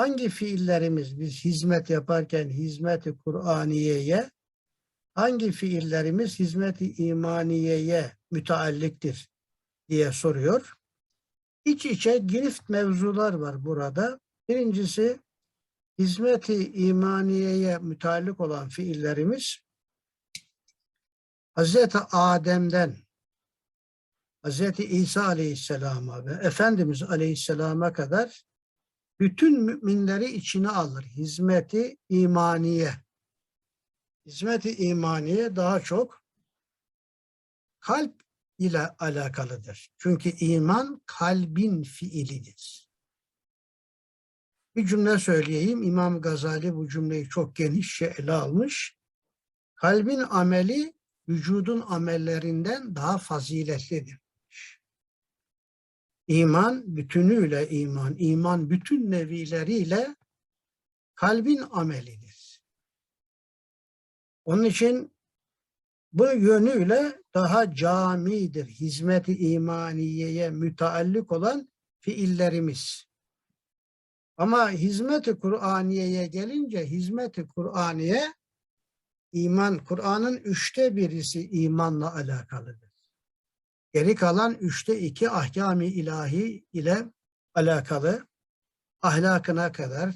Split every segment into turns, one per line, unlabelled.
hangi fiillerimiz biz hizmet yaparken hizmeti Kur'aniye'ye, hangi fiillerimiz hizmeti imaniyeye mütealliktir diye soruyor. İç içe girift mevzular var burada. Birincisi hizmeti imaniyeye müteallik olan fiillerimiz Hazreti Adem'den Hazreti İsa Aleyhisselam'a ve Efendimiz Aleyhisselam'a kadar bütün müminleri içine alır. Hizmeti imaniye. Hizmeti imaniye daha çok kalp ile alakalıdır. Çünkü iman kalbin fiilidir. Bir cümle söyleyeyim. İmam Gazali bu cümleyi çok genişçe ele almış. Kalbin ameli vücudun amellerinden daha faziletlidir. İman bütünüyle iman, iman bütün nevileriyle kalbin amelidir. Onun için bu yönüyle daha camidir. Hizmeti imaniyeye müteallik olan fiillerimiz. Ama hizmeti Kur'aniye'ye gelince hizmeti Kur'aniye iman, Kur'an'ın üçte birisi imanla alakalıdır. Geri kalan üçte iki ahkam-ı ilahi ile alakalı ahlakına kadar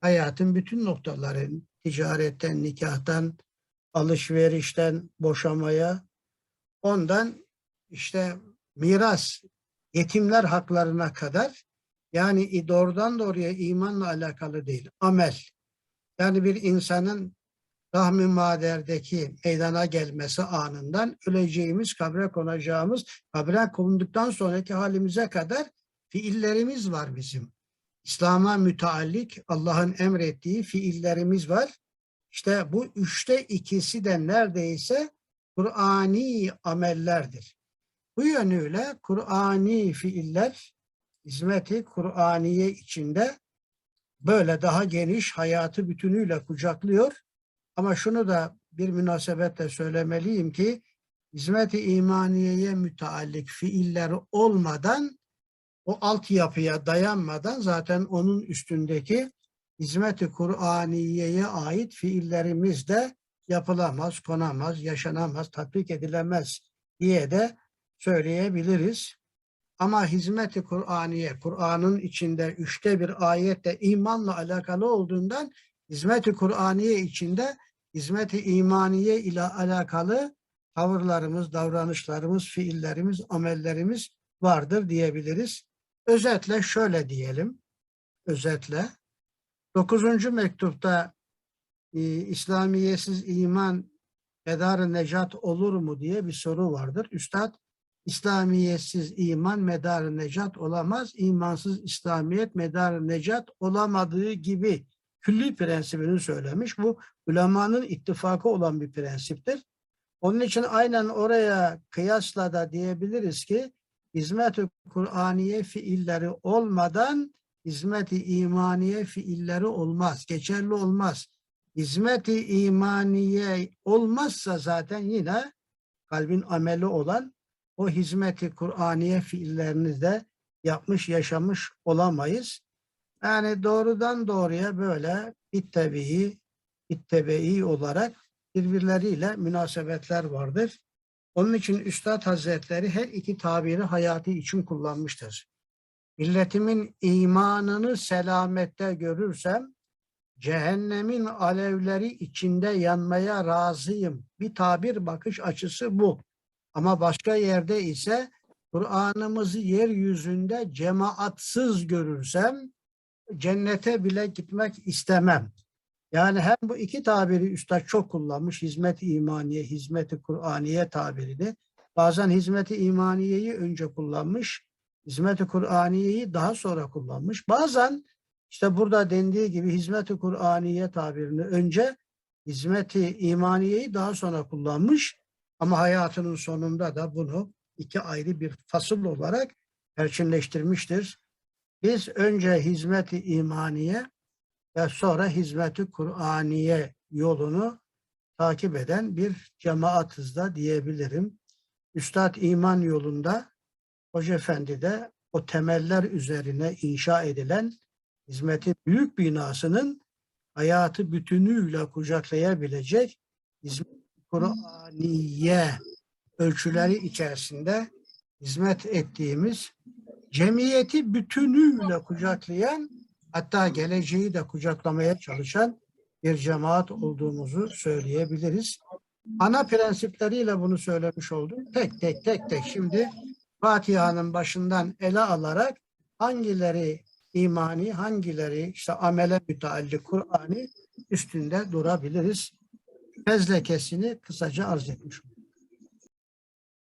hayatın bütün noktaları ticaretten, nikahtan, alışverişten, boşamaya ondan işte miras, yetimler haklarına kadar yani doğrudan doğruya imanla alakalı değil, amel. Yani bir insanın rahmi maderdeki meydana gelmesi anından öleceğimiz, kabre konacağımız, kabre konunduktan sonraki halimize kadar fiillerimiz var bizim. İslam'a müteallik Allah'ın emrettiği fiillerimiz var. İşte bu üçte ikisi de neredeyse Kur'ani amellerdir. Bu yönüyle Kur'ani fiiller hizmeti Kur'aniye içinde böyle daha geniş hayatı bütünüyle kucaklıyor ama şunu da bir münasebetle söylemeliyim ki hizmet-i imaniyeye müteallik fiiller olmadan o altyapıya dayanmadan zaten onun üstündeki hizmet-i Kur'aniyeye ait fiillerimiz de yapılamaz, konamaz, yaşanamaz, tatbik edilemez diye de söyleyebiliriz. Ama hizmet-i Kur'aniye, Kur'an'ın içinde üçte bir ayette imanla alakalı olduğundan hizmet-i Kur'aniye içinde hizmet-i imaniye ile alakalı tavırlarımız, davranışlarımız, fiillerimiz, amellerimiz vardır diyebiliriz. Özetle şöyle diyelim. Özetle. Dokuzuncu mektupta e, İslamiyetsiz iman medar necat olur mu diye bir soru vardır. Üstad İslamiyetsiz iman medar necat olamaz. İmansız İslamiyet medar necat olamadığı gibi külli prensibini söylemiş. Bu ulemanın ittifakı olan bir prensiptir. Onun için aynen oraya kıyasla da diyebiliriz ki hizmet-i Kur'aniye fiilleri olmadan hizmet-i imaniye fiilleri olmaz, geçerli olmaz. Hizmet-i imaniye olmazsa zaten yine kalbin ameli olan o hizmet-i Kur'aniye fiillerini de yapmış, yaşamış olamayız. Yani doğrudan doğruya böyle ittebi, ittebe'i olarak birbirleriyle münasebetler vardır. Onun için Üstad Hazretleri her iki tabiri hayatı için kullanmıştır. Milletimin imanını selamette görürsem, cehennemin alevleri içinde yanmaya razıyım. Bir tabir bakış açısı bu. Ama başka yerde ise Kur'an'ımızı yeryüzünde cemaatsız görürsem, cennete bile gitmek istemem. Yani hem bu iki tabiri üstad çok kullanmış. Hizmet-i imaniye, hizmet-i Kur'aniye tabirini. Bazen hizmet-i imaniyeyi önce kullanmış. Hizmet-i Kur'aniyeyi daha sonra kullanmış. Bazen işte burada dendiği gibi hizmet-i Kur'aniye tabirini önce hizmet-i imaniyeyi daha sonra kullanmış. Ama hayatının sonunda da bunu iki ayrı bir fasıl olarak perçinleştirmiştir. Biz önce hizmet-i imaniye ve sonra hizmet-i Kur'aniye yolunu takip eden bir cemaatiz da diyebilirim. Üstad iman yolunda Hoca Efendi de o temeller üzerine inşa edilen hizmetin büyük binasının hayatı bütünüyle kucaklayabilecek hizmet Kur'aniye ölçüleri içerisinde hizmet ettiğimiz cemiyeti bütünüyle kucaklayan hatta geleceği de kucaklamaya çalışan bir cemaat olduğumuzu söyleyebiliriz. Ana prensipleriyle bunu söylemiş oldum. Tek tek tek tek şimdi Fatiha'nın başından ele alarak hangileri imani, hangileri işte amele mütealli Kur'an'ı üstünde durabiliriz. Fezlekesini kısaca arz etmiş oldum.